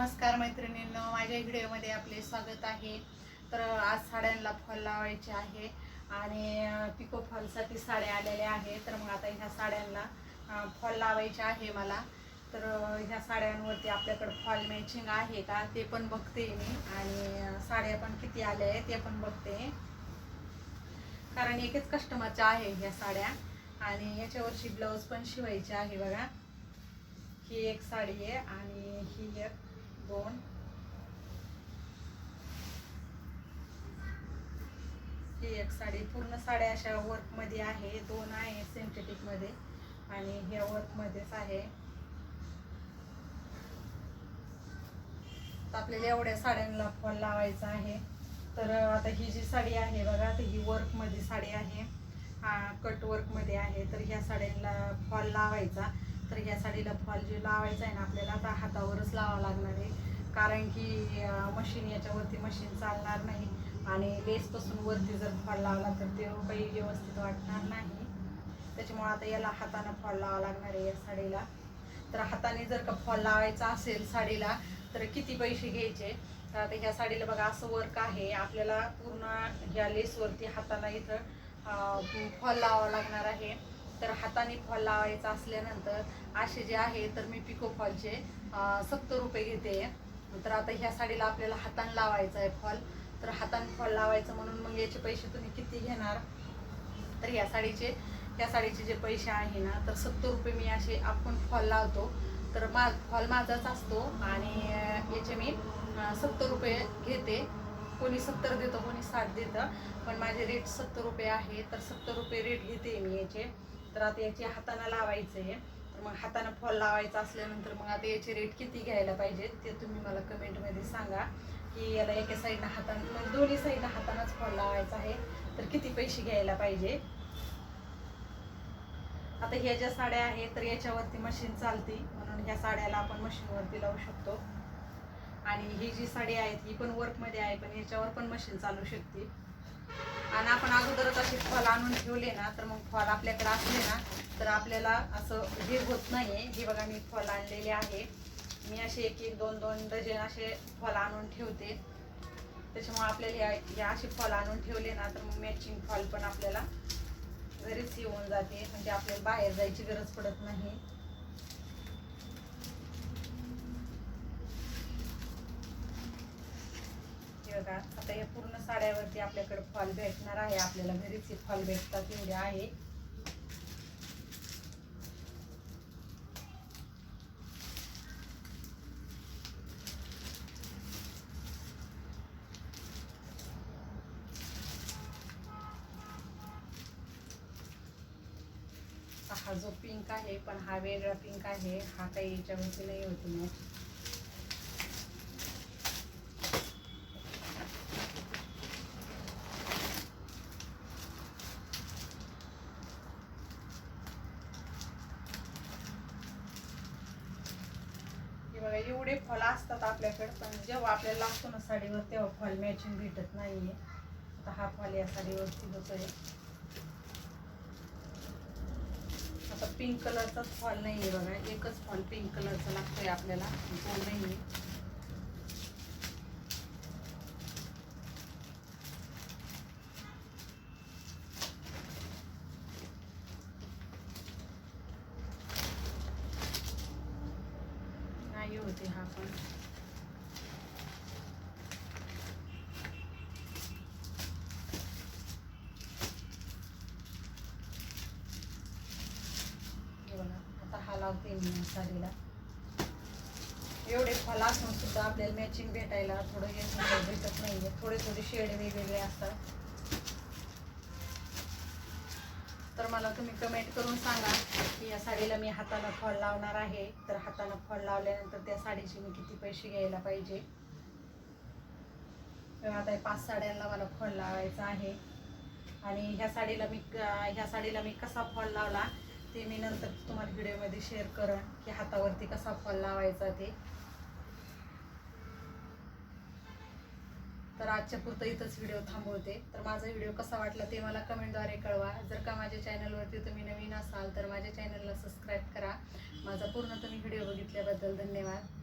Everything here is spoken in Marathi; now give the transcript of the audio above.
नमस्कार मैत्रिणींनो माझ्या व्हिडिओमध्ये आपले स्वागत आहे. तर आज साड्यांना फॉल लावायचे आहे आणि पिको फॉलसाठी साड्या आलेल्या आहे तर मग आता ह्या साड्यांना फॉल लावायचे आहे मला. तर ह्या साड्यांवरती आपल्याकडं फॉल मॅचिंग आहे का ते पण बघते मी. आणि साड्या पण किती आल्या आहेत ते पण बघते. कारण एकच कस्टमरच्या आहे ह्या साड्या. आणि याच्यावरची ब्लाऊज पण शिवायची आहे बघा. ही एक साडी आहे आणि ही एक दोन. ही एक साडी पूर्ण साड्या अशा वर्कमध्ये आहे. दोन आहे सिंथेटिकमध्ये आणि ह्या वर्कमध्येच आहे. आपल्याला एवढ्या साड्यांना फॉल लावायचा आहे. तर आता ही जी साडी आहे बघा तर ही वर्कमध्ये साडी आहे. हा कट वर्कमध्ये आहे. तर ह्या साड्यांना फॉल लावायचा. तर ह्या साडीला फॉल जे लावायचा आहे ना आपल्याला आता हातावरच लावावं लागणार आहे. कारण की मशीन याच्यावरती मशीन चालणार नाही. आणि लेसपासून वरती जर फॉल लावला तर ते काही व्यवस्थित वाटणार नाही. त्याच्यामुळे आता याला हातानं फॉल लावा लागणार आहे या साडीला. तर हाताने जर का फॉल लावायचा असेल साडीला तर किती पैसे घ्यायचे? तर आता ह्या साडीला बघा असं वर्क आहे. आपल्याला पूर्ण ह्या लेसवरती हाताला इथं फॉल लावावा लागणार आहे. तर हाताने फॉल लावायचा असल्यानंतर असे जे आहे तर मी पिको फॉलचे सत्तर रुपये घेते. तर आता ह्या साडीला आपल्याला हाताने लावायचं आहे फॉल तर हाताने फॉल लावायचं म्हणून मग याचे पैसे तुम्ही किती घेणार? तर या साडीचे या साडीचे जे पैसे आहे ना तर सत्तर रुपये मी असे आपण फॉल लावतो. तर मा फॉल माझाच असतो आणि याचे मी सत्तर रुपये घेते. कोणी सत्तर देतं कोणी साठ देतं. पण माझे रेट सत्तर रुपये आहे तर सत्तर रुपये रेट घेते मी याचे. तर आता याची हाताने लावायचे आहे तर मग हाताने फॉल लावायचा असल्यानंतर मग आता याचे रेट किती घ्यायला पाहिजे ते तुम्ही मला कमेंटमध्ये सांगा. की याला एका साईडनं हाताने म्हणजे दोन्ही साईडनं हातानाच फॉल लावायचा आहे. तर किती पैसे घ्यायला पाहिजे? आता ह्या ज्या साड्या आहेत तर याच्यावरती मशीन चालती. म्हणून ह्या साड्याला आपण मशीनवरती लावू शकतो. आणि ही जी साडी आहेत ही पण वर्कमध्ये आहे पण याच्यावर पण मशीन चालू शकते. आणि आपण अगोदरच असे फॉल आणून ठेवले ना तर मग फॉल आपल्याकडे असले ना तर आपल्याला असं हे होत नाहीये. हे बघा मी फॉल आणलेले आहे. मी असे एक एक दोन दोन डझन असे फॉल आणून ठेवते. त्याच्यामुळे आपल्याला या- असे फॉल आणून ठेवले ना तर मग मॅचिंग फॉल पण आपल्याला घरीच येऊन जाते. म्हणजे आपल्याला बाहेर जायची गरज पडत नाही. बघा. आता या पूर्ण साड्यावरती आपल्याकडे फॉल भेटणार आहे. आपल्याला घरीच फॉल भेटतात एवढे आहे. हा जो पिंक आहे पण हा वेगळा पिंक आहे. हा काही याच्यावरती नाही होती मॅच एवढे फॉल असतात आपल्याकडे पण जेव्हा आपल्याला लागतो ना साडीवर तेव्हा फॉल मॅचिंग भेटत नाहीये. आता हा फॉल या साडीवरती होतोय. आता पिंक कलरचाच फॉल नाही आहे बघा एकच फॉल पिंक कलरचा लागतोय आपल्याला तो नाही आहे होते हा पण. आता हा लावते मी या एवढे फॉल असून सुद्धा आपल्याला मॅचिंग भेटायला थोडं हे भेटत नाहीये. थोडे थोडे शेड वेगवेगळे असतात. तर मला तुम्ही कमेंट करून सांगा की या साडीला मी हाताला फळ लावणार आहे. तर हाताला फळ लावल्यानंतर त्या साडीचे मी किती पैसे घ्यायला पाहिजे? आता हे पाच साड्यांना मला फळ लावायचा आहे. आणि ह्या साडीला मी ह्या साडीला मी कसा फॉल लावला ते मी नंतर तुम्हाला व्हिडिओमध्ये शेअर करेन की हातावरती कसा फॉल लावायचा ते. तर आजच्या पुरतं इथंच व्हिडिओ थांबवते. तर माझा व्हिडिओ कसा वाटला ते मला कमेंटद्वारे कळवा. जर का माझ्या चॅनलवरती तुम्ही नवीन असाल तर माझ्या चॅनलला सबस्क्राईब करा. माझा पूर्ण तुम्ही व्हिडिओ बघितल्याबद्दल धन्यवाद.